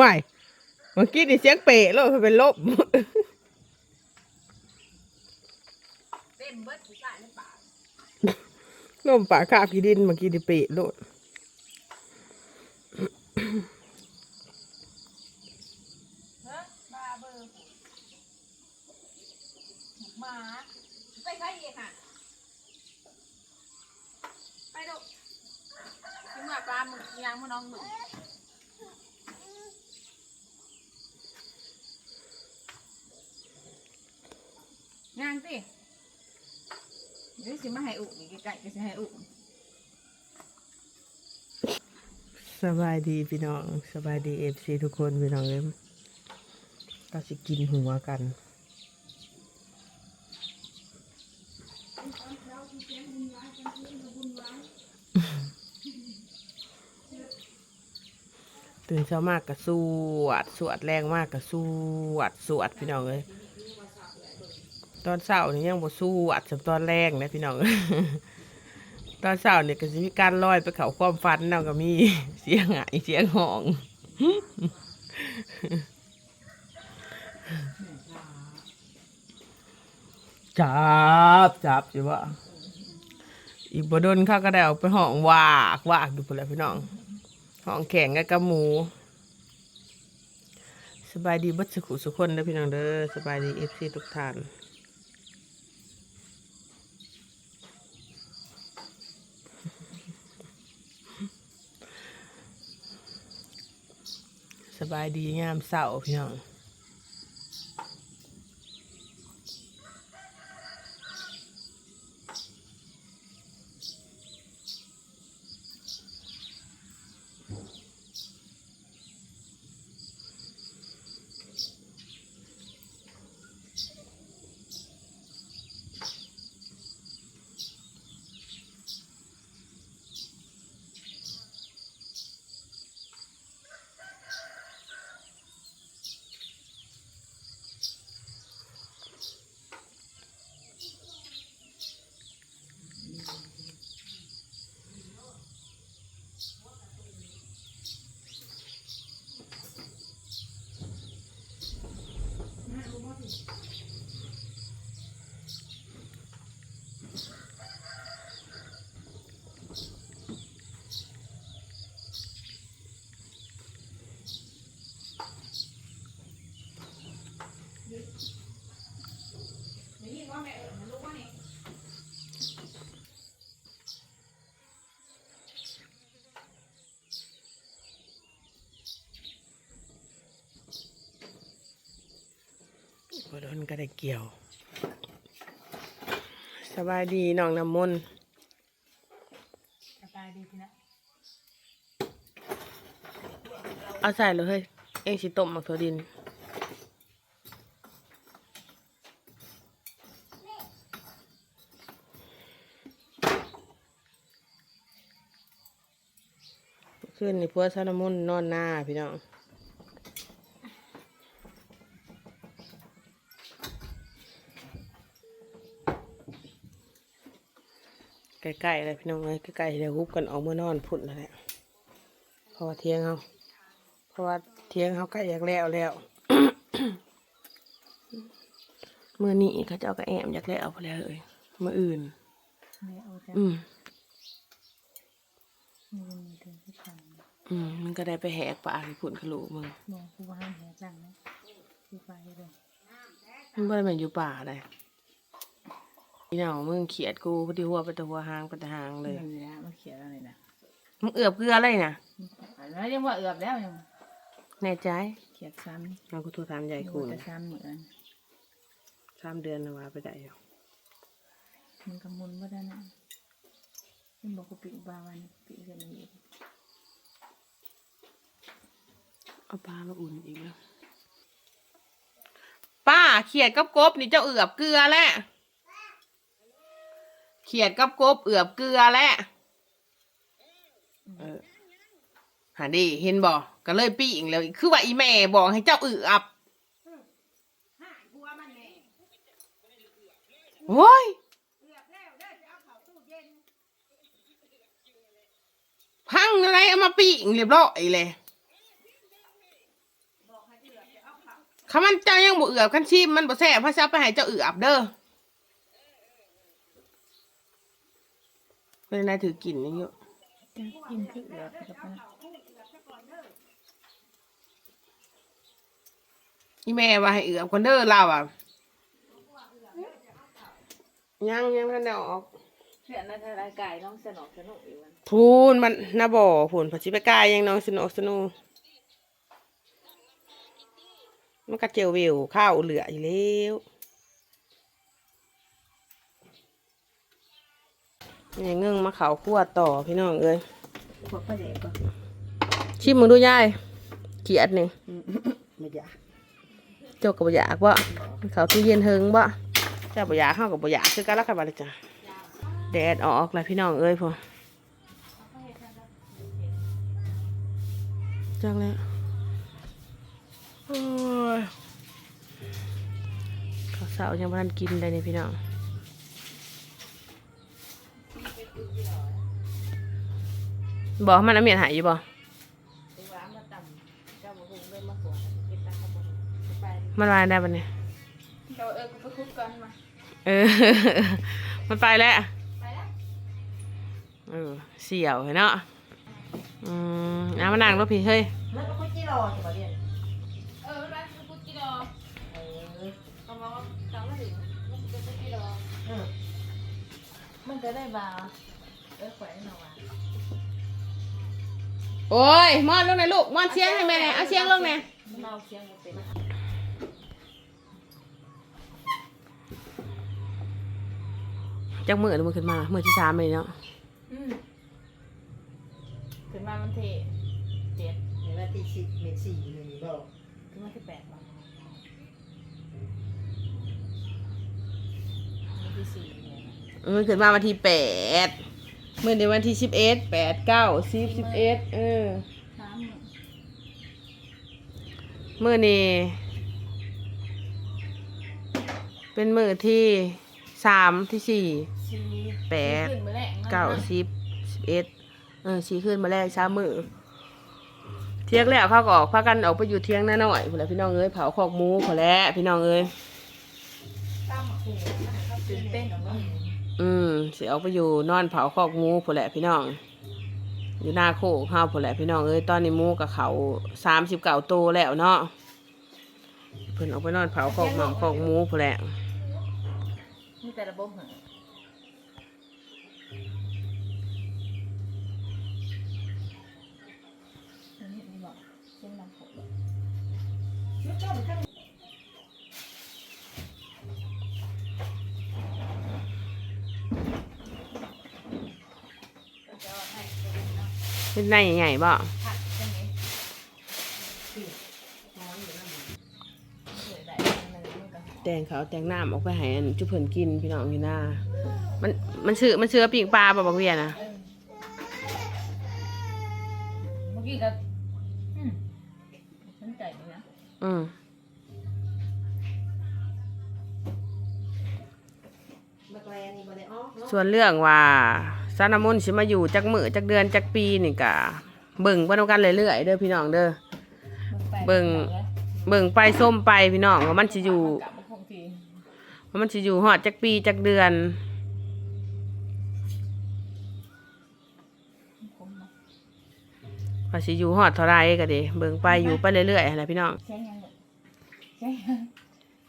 ว่ายเมื่อกี้นี่เสียงเปะแล้วเป็นลบเต็มเบิดผู้ชายในป่าลมป่าคาบกีดินเมื่อกี้นี่เปะโลด เฮ้ยบ้าเบอร์หมาไปใครเองค่ะ ไปดูถึงเมื่อปลาหมึกยางมะน้องหมึกงานสิเดี๋ยวสิมาให้อุนี่ไก่ก็สิให้อุสบายดีพี่น้องสบายดีเอฟซีทุกคนพี่น้องเอ้ยก็สิกินหัวกันตื่นเช้ามากกับสวด สวดแรงมากกับสวด สวดพี่น้องเลย ตอนเช้านี่ยังบ่สวดสำตอนแรงนะพี่น้อง ตอนเช้าเนี่ยก็จะมีการลอยไปเขาความฝันเนาะก็มีเสียงหายเสียงห้องจับจับอยู่ว่าอีกบดนเข้าก็ได้เอาไปห้องวากวากดูไปแล้วพี่น้องห้องแข่งกับกระหมูสบายดีบัดสุขุสุขคนเด้อพี่น้องเด้อสบายดีเอฟซีทุกท่าน สบายดีงามเศร้าพี่น้อง ได้ยินว่าแม่เอ๋มันรู้ว่านี่ บดนก็ได้เกี่ยว สบายดีน้องน้ำมนต์สบายดีพี่นะเอาใส่เลยเฮ้ย เองสิต้มหมักถั่วดินขึ้นนี่พัวซาลามอนนอนหน้าพี่น้อง ใกล้ๆเลยพี่น้องเลยใกล้ๆเดี๋ยวฮุบกันออกเมื่อนอนพุ่นนั่นแหละเพราะว่าเที่ยงเขาเพราะว่าเที่ยงเขาใกล้อยากแล้วแล้วเมื่อนี้เขาจะเอากระแอมอยากแล้วพอแล้วเลยเมื่ออื่นแม่เอาจ้ะอืมมันมีถึงที่ขันอืมมันก็ได้ไปแหกปากให้พุ่นขลุมึงมองผู้ว่าห้ามแหกหลังนะผู้ไปเลยมันบ่ได้แมันอยู่ป่าเลย พี่น้องมึงเขียดกูพอดีหัวไปแตะหัวหางไปแตะหางเลยนี่นะมันเขียนอะไรนะมึงเอือบเกลืออะไรนะแล้วยังว่าเอือบแล้วยังแน่ใจเขียนซ้เราก็โทูถามใหญ่ำกูแต่ซ้ำเหมือนสามเดือนนะว่าไปได้อยู่มันกำมุนว่าได้นะมันบอกกูปีอุบาวันปีเรียนอีกเอาปลามาอุ่นอีกแล้วป้าเขียดกับกบนี่เจ้าเอือบเกลือแหละ เขียดกับกบเอือบเกลือแหละเออหาดีเห็นบอกก็เลยปีอีกแล้วคือว่าอีแม่บอกให้เจ้าเอือบโอ้ยเอามาปิ้งเรียบร้อยเลยคำมันเจ้ายังบ่เอือบคันชิมมันบ่แซ่บเพราะจะเอาไปให้เจ้าเอือบเด้อ เป็นนายถือกินนี่เยอะจะกินคือเอือบไปกับมันอีแม่ว่าให้เอือบคนเด้อเราอะ ยังยังท่านได้ออกเพื่อนนั่นรายกายน้องสนอกสนุกอยู่มันพูนมันน่าบ่อพูนผัดชิไปกายยังน้องสนุกสนุกมันก็เจียววิวข้าวเหลืออยู่แล้ว นี่เงึ่งมาเขาคั่วต่อพี่น้องเอ้ยพวกป้าเด็กก็ชิมมึงดูยายเกียดนี่ไม่อยากเจ้ากับบอยากบ่เขาตู้เย็นเฮิงบ่เจ้าบอยากเข้ากับบอยากคือกันแล้วกันบ่เลยจ้ะแดดออกแล้วพี่น้องเอ้ยพอจังเลยโอ้ยข้าวเสายังไม่ทันกินเลยนี่พี่น้อง บอกให้มันเอาเมียนหายอยู่บ่ตัวว่ามาต่ำเจ้าบุคงเริ่มมาสวนเก็บตังค์ขบวนไปมันมาได้ปะเนี่ยเจ้าเออกูไปคุกกันมาเออ มันไปแล้วไปแล้วเออเสี่ยวเนาะอืมเอามานั่งรถพี่เฮ้ยแล้วก็คุกกี้รอจะมาเรียนเออไปคุกกี้รอเออเขาบอกว่าเขามาถึงมันจะคุกกี้รอเออมันจะได้บาเออแขวนหน่อย โอ้ยมอนลงไหนลูกมอนเชียงให้แม่หน่อยเอาเชียงลงไหนมันเอาเชียงมาเป็นจักมือหรือมือขึ้นมามือที่สามเลยเนาะอืมขึ้นมามันเทเจ็ดเห็นว่าตีสิบเมตรสี่หนึ่งบอกขึ้นมาที่แปดมามันที่สี่เนี่ยนะมือขึ้นมาวันที่แปด มือในวันที่สิบเอ็ดแปดเก้าสิบสิบเอ็ดเออสามหนึ่งมือนี้เป็นมือที่สามที่สี่ สี่แปด ขึ้นมาแรกมันเก้าสิบสิบเอ็ดเออสีขึ้นมาแรกเช้ามือเที่ยงแล้วเขาก็ออกพากันออกไปอยู่เที่ยงหน้าหน่อยพอแล้วพี่น้องเอ้ยเผาคอกหมูพอแล้วพี่น้องเอ้ยตื่นเต้นของมัน อืมสิออกไปอยู่นอนเผาคอกหมูพอแหละพี่น้อง อยู่หน้าโคกข้าวพอแหละพี่น้องเอ้ยตอนนี้หมูกับเขาสามสิบเก้าโตวแล้วเนาะเพิ่นออกไปนอนเผาคอกหม่ำคอกหมูพอแหละมีแต่ระบบเหรออันนี้นี่บอก เส้นลำผมเป็นในใหญ่ๆบ่ผัดเส้นนี้เดี๋ยวได้อันหนึ่งมันก็หอมแต่งเขาวแต่งน้ำออกไปให้อันจุเพิ่นกินพี่น้องอยู่หน้า มันมันชื่อมันชื่อปีกปลาบ่บักเวียนะเออเมื่อกี้ก็อืมสนใจดีนะอืมบักแลนี่บ่ได้ออกเนาะส่วนเรื่องว่า ซานามนสิมาอยู่จักมือจักเดือนจักปีนี่กะเบิ่งไปนำกันเรื่อยๆเด้อพี่น้องเด้อ เบิ่ง เบิ่งไปส้มไปพี่น้องว่ามันสิอยู่กลับมาคงทีว่ามันสิอยู่ฮอดจักปีจักเดือนคมเนาะว่าสิอยู่ฮอดเท่าไรก็ดีเบิ่งไปอยู่ไปเรื่อยๆหั่นแหละพี่น้องใช่ยังลูกใช่ยัง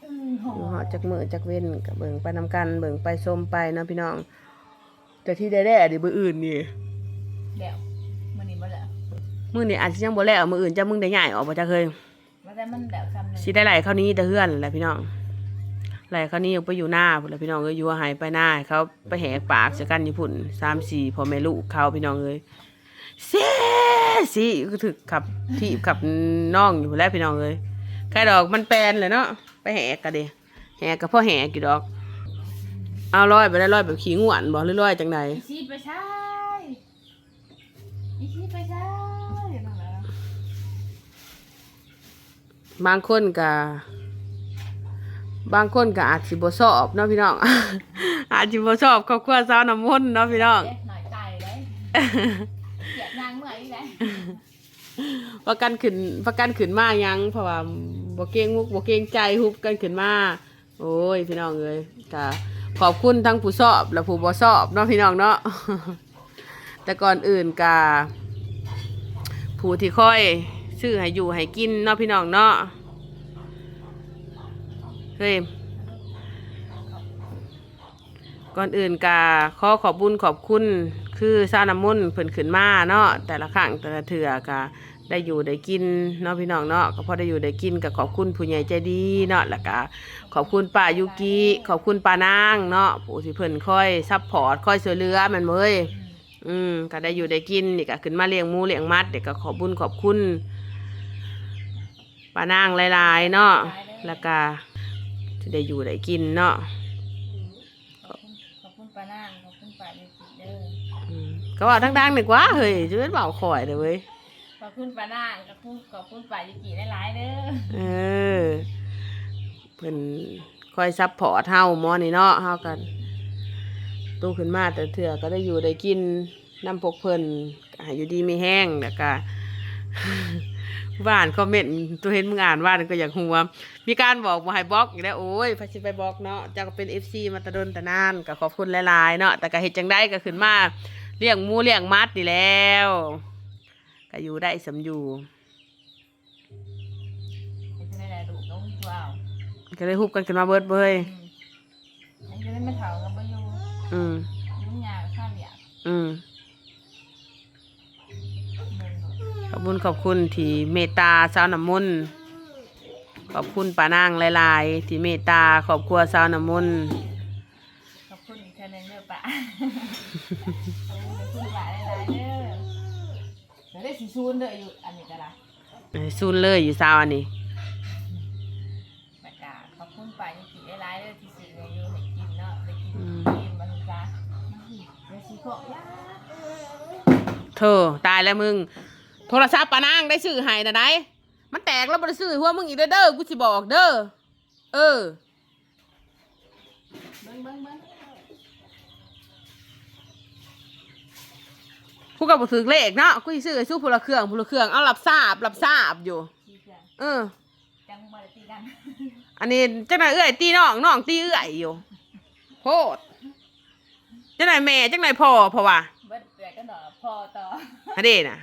อืมหออยู่มฮอดจักมือจักเว้นก็เบิ่งไปนำกันเบิ่งไปส้มไปเนาะพี่น้อง แต่ที่ได้ๆดิมื้ออื่นนี่เดี๋ยวมันนี่มาแล้วมื้อนี้อาจสิยังบ่แล้วมื้ออื่นจะมึงได้ย้ายออกบ่จักเคยมาแต่มันแล้วคำหนึ่งสิได้ไหลเข้านี้แต่เฮือนแหละพี่น้องไหลเข้านี้ออกไปอยู่หน้าพุ่นแหละพี่น้องเอ้ยอยู่หายไปหน้าให้เขาไปแหกปากเสยกันอยู่พุ่นสามสี่พ่อแม่ลูกเขาพี่น้องเอ้ยเสียสิก็ถึกขับที่ขับน้องอยู่แล้วพี่น้องเอ้ยใครดอกมันแปลนเลยเนาะไปแหกกันดิแหกกับพ่อแหกกี่ดอก เอาร้อยไปได้ร้อยแบบขี้ง่วนบอกหรือร้อยจังใดอีชีไปใช่อีชีไปใช่นั่นแหละบางคนก็บางคนก็อาจสิบ่ชอบเนาะพี่น้อง อาจสิบ่ชอบครอบครัวสาวน้ำมนต์เนาะพี่น้องเอ๊ะหน่อยไก่เลยเสียนางเมื่อยนี่แหละประกันขึ้นประกันขึ้นมายังเพราะว่าบ่เก่งมุกบ่เก่งใจฮุบกันขึ้นมา โอ้ยพี่น้องเอ้ยก็ ขอบคุณทั้งผู้สอบและผู้บ่สอบเนาะพี่น้องเนาะแต่ก่อนอื่นก็ผู้ที่ค่อยซื้อให้อยู่ให้กินเนาะพี่น้องเนาะเฮ้ยก่อนอื่นก็ขอขอบบุญขอบคุณ คือซาน้ำมุนเพิ่นขึ้นมาเนาะแต่ละครั้งแต่ละเถื่อก็ ได้อยู่ได้กินเนาะพี่น้องเนาะก็พอได้อยู่ได้กินก็ขอบคุณผู้ใหญ่ใจดีเนาะแล้วก็ขอบคุณป้ายุกิขอบคุณป้านางเนาะผู้ที่เพิ่นค่อยซัพพอร์ตค่อยช่วยเหลือแมันเว้ยอืมก็ได้อยู่ได้กินนี่ก็ขึ้นมาเลี้ยงหมูเลี้ยงมัดเด็กก็ขอบบุญขอบคุณป้านางหลายๆเนาะแล้วก็จะได้อยู่ได้กินเนาะขอบคุณขอบคุณป้านางขอบคุณป้ายูกิเด้ออืมก็ว่าดังๆหนึ่กว่าเฮ้ยจะเป็นเบาข่อยเลยเว้ยข อบคุณป้านางขอบคุณขอบคุณป้ายูกิหลายๆเด้อเออเพิ่นคอยซัพพอร์ตเฮาหมอนี่เนาะเฮากันโตขึ้นมาแต่เถื่อก็ได้อยู่ได้กินน้ำพกเพิ่นก็ให้อยู่ดีไม่แห้งแล้วก็ ว่านคอมเมนต์ตัวเห็นมึงอ่านว่านก็อยากหัว มีการบอกว่าให้บล็อกอีกแล้วโอ้ยพาชิไปบล็อกเนาะเจ้าก็เป็น FC มาแตะดนแต่นานก็ขอบคุณหลายๆเนาะแต่ก็เฮ็ดจังได้ก็ขึ้นมาเลี้ยงหมูเลี้ยงมัดนี่แล้ว ก็อยู่ได้สำอยู่เป็นจังได๋ลูกน้องว้าวก็เลยฮุบกันขึ้นมาเบิดเบยอืมอันนี้ไม่เฒ่ากับบ่อยู่อืม ยุ่งยากข้ามอยากอืม เงินหมดขอบคุณขอบคุณที่เมตตาสาวน้ำมนต์ขอบคุณป้านางหลาย ๆ ที่เมตตาขอบครัวสาวน้ำมนต์ขอบคุณอีกเทื่อหนึงเด้อป้า ได้สิซูนเด้ออยู่อันนี้ก็ล่ะซุนเลยอยู่สาวอันนี้ประกาศขอบคุณป้ายูกิหลายๆเด้อที่ซื้อให้อยู่ให้กินเนาะได้กินอืมกินมันจ้ามาสิเดี๋ยวสิขอยาเธอตายแล้วมึง โทรศัพท์ป้านางได้ซื้อให้นะได้มันแตกแล้วบ่ได้ซื้อหัวมึงอีกเด้อเด้อกูสิบอกเด้อเออเบิ่งเบิ่งเบิ่ง กูก็บ่ถือเลขเนาะกูสิซื้อให้สู้ผู้ละเครื่องผู้ละเครื่อง เอารับทราบรับทราบอยู่ชี้เพื่อนเออ จังบ่ได้ตีกันอันนี้จังไหนเอื้อยตีน้องน้องตีเอื้อยอยู่โพดจังไหนแม่จังไหนพ่อเพราะว่าเบิดเดือดกันดอกพอต่ออันนี้น่ะ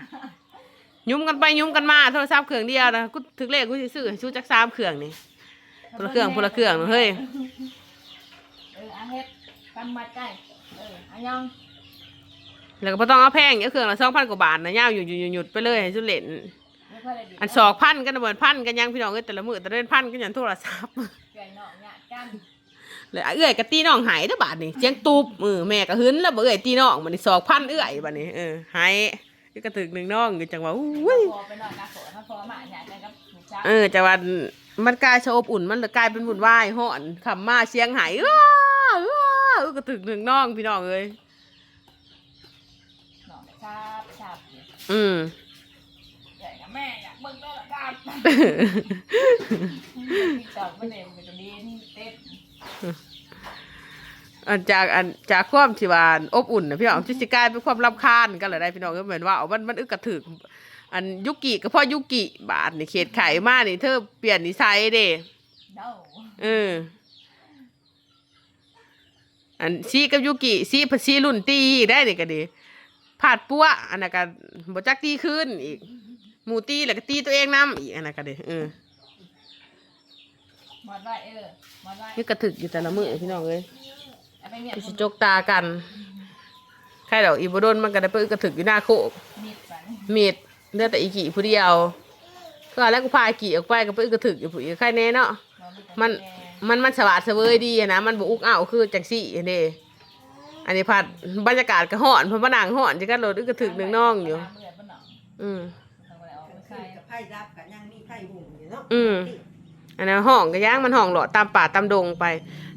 ยุ่มกันไปยุ่มกันมาโทรศัพท์เครื่องเดียวนะกูถึกเลขกูสิซื้อให้ชูจักสามเครื่องนี่ พลเครื่องพลเครื่องเฮ้ย เอออาเฮ็ดตำมัดใกล้เอออันยอง แล้วก็บ่ต้องเอาแพงเอาเครื่องละสองพันกว่าบาทนะย่าวหยุดหยุดหยุดไปเลยให้สุดเล่นไม่ค่อยได้ดีอันสอกพันกันนะเหมือนพันกันยังพี่น้องเอ้ยแต่ละมือแต่ละเดือนพันกันอย่างโทรศัพท์ เกยเนาะหยาดกันเลยเอื้อยกับตีน้องหายเด้อบาทนี่เสียงตูบมือแม่ก็หึนแล้วบ่เอื้อยตีน้องบัดนี้สอกพันเอื้อยบัดนี้เออหายก็กระถึกหนึ่งน้องอยู่จังหวะอุ้ยพอไปนอนนาโขถ้าพอมาหยาดกันกับหมูจ้าเออจังหวะมันกลายชอบอุ่นมันเลยกลายเป็นวุ่นวายห่อนคำมาเสียงหายอ้าอ้าเออกระถึกหนึ่งน้องพี่น้องเอ้ย เนาะชาบชาบ อยู่อืมใหญ่กับแม่อยากเบิ่งด้วยละกันติ๊กตอกมันเองมันจะดีนี่เต้นอันจากอันจากความที่ว่าอบอุ่นนะพี่น้องที่สิกลายเป็นความรำคาญกันเลยได้พี่น้องก็เหมือนว่าเอามันมันอึกกระถึกอันยุกิก็พ่อยุกิบาทนี่เขตไข่มานี่เธอเปลี่ยนนิสัยเด้เด้าเอออันซีกับยุกิซีพัซีรุ่นตีอีกได้นี่ก็ดี ผาดปัวอันนั้นก็บ่จักตีขึ้นอีก หมูตีแล้วก็ตีตัวเองนํอีกอันนั้นก็ดีเออหมดไว้เออหมดไว้นี่กระถึกอยู่แต่ละมื้อพี่น้องเอ้ยเอาไปเมียที่สิจกตากันใครดอกอีบ่โดนมันก็ได้ไปอึกกระถึกอยู่หน้าโคกมีดไปมีดเหลือแต่อีกี่ผู้เดียวก็แล้วกูพาอีกี่ออกไปก็ไปอึกกระถึกอยู่ผู้อีกใครแน่เนาะมันมันมันสวัสดเสวยดีอะนะมันบุกอ้าวคือจังสี่เด้ อันนี้พัดบรรยากาศก็ห่อนเพราะมานั่งห่อนจะกันรถอึกกระถึกหนึ่งน้องอยู่เบื่อบ่หนองอืมต้องไปเอาไปใครใส่กับไพ่รับกับยังมีไพ่หุ่นอยู่เนาะอืมอันนั้นห้องก็ย่างมันห้องหลอดตามป่าตามดงไป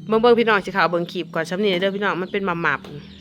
เบิ่งเบิ่งพี่น้องสิขาวเบิ่งขีบก่อนซ้ำนี่เด้อพี่น้องมันเป็นหมาหมับๆ